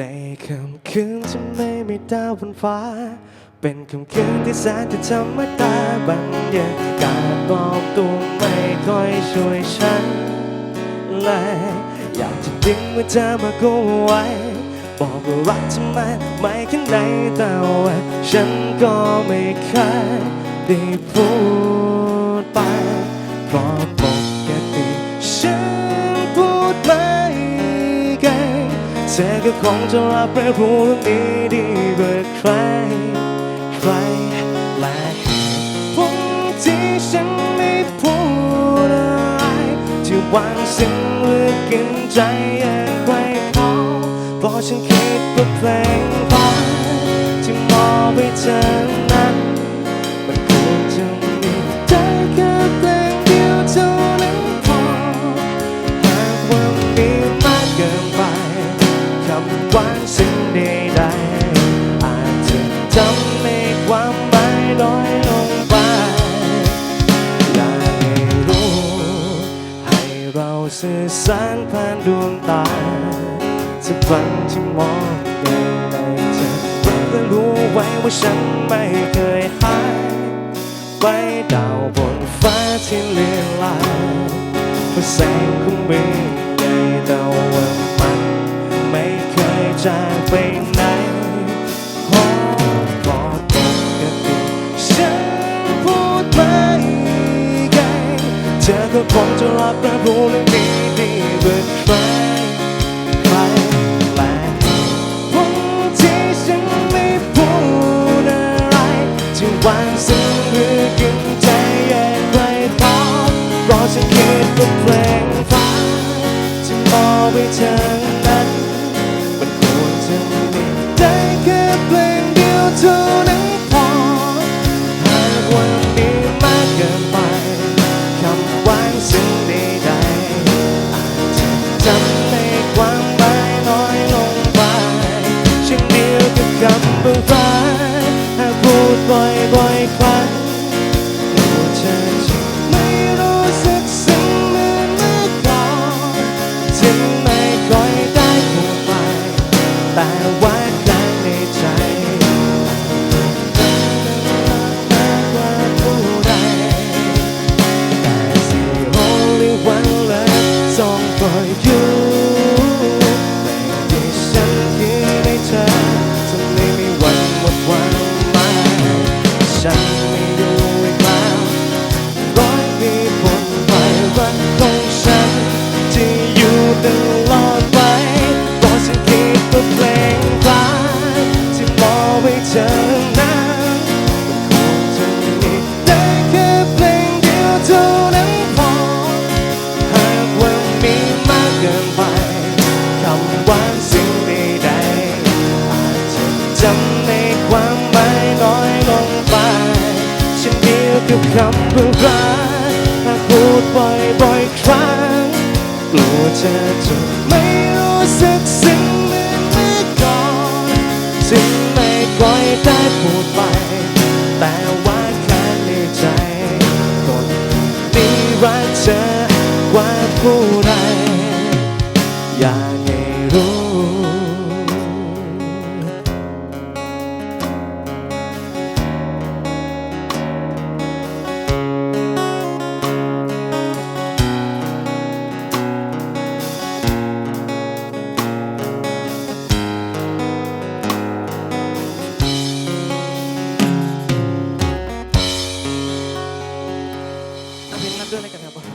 ในค่ำคืนที่ไม่มีดาวบนฟ้า เป็นค่ำคืนที่แสนจะธรรมดาบรรยากาศบอกตัวไม่ค่อยช่วยฉันเลยอยากจะดึงมือเธอมากู้ไว้ บอกว่ารักเธอมไม่แค่ไหนแต่ว่าฉันก็ไม่เคยได้พูดไป ธอก็คงจะรับและรู้เรื่องนี้ดีกว่าใคร ใครและผลที่ฉันไม่พูดอะไรที่หวางสิ่งลึกกินใจอย่างใครเขาเพราะฉันคิดว่าเพลงฟ้าที่มองไปเธอ หวานสิ่งใดๆอาจจะทำให้ความหมายน้อยลงไป อยากให้รู้ ให้เราสื่อสารผ่านดวงตาสักวันที่มองยังในเธอเพื่อรู้ไว้ว่าฉันไม่เคยหายไปดาวบนฟ้าที่เลือนลายเพราะแสงของมือใหญ่แต่ว่ามัน จางไปไหนเพราะปกติฉันพูดไม่เก่งเธอก็คงจะรับและรู้เรื่องนี้ดีกว่าใครใครแปละวันที่ฉันไม่พูดอะไรที่หวานซึ้งหรือกินใจแยกใครพอเพราะฉันคิดว่าเพลงฟ้าที่มอบให้เธอ พูดบ่ คำว่ารักหากพูดบ่อยๆครั้งกลัวเธอจะไม่รู้สึกซึ้งเหมือนเมื่อก่อนจึงไม่ค่อยได้พูดไป ด้วยแล้วนครับ